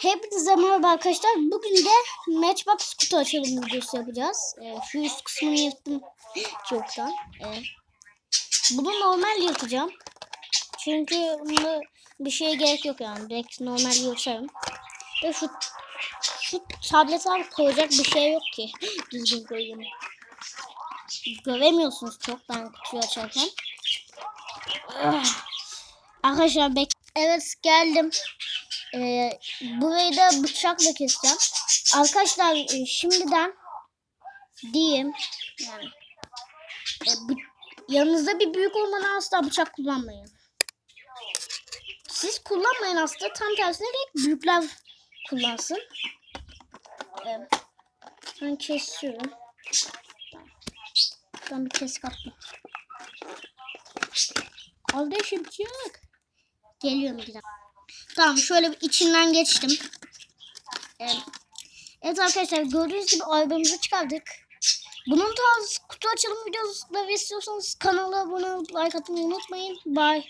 Hepinize merhaba arkadaşlar. Bugün de Matchbox kutu açılım videosu yapacağız. Ee, şu üst kısmını yırttım çoktan. Ee, bunu normal yırtacağım. Çünkü bunda bir şeye gerek yok yani. Direkt normal yırtarım. Ve şu şu tablete koyacak bir şey yok ki. Düzgün koyayım. Göremiyorsunuz çok ben kutuyu açarken. Ah. Arkadaşlar bek Evet geldim. Ee, burayı da bıçakla keseceğim. Arkadaşlar e, şimdiden diyeyim yani e, bu- yanınızda bir büyük olmadan asla bıçak kullanmayın. Siz kullanmayın aslında tam tersine de büyükler kullansın. Ee, ben kesiyorum. Ben bir kesik attım. Kardeşim çık. Geliyorum bir dakika. Tamam şöyle bir içinden geçtim. Evet, arkadaşlar gördüğünüz gibi albümümüzü çıkardık. Bunun tarz kutu açılım videosu da istiyorsanız kanala abone olup like atmayı unutmayın. Bye. Bye.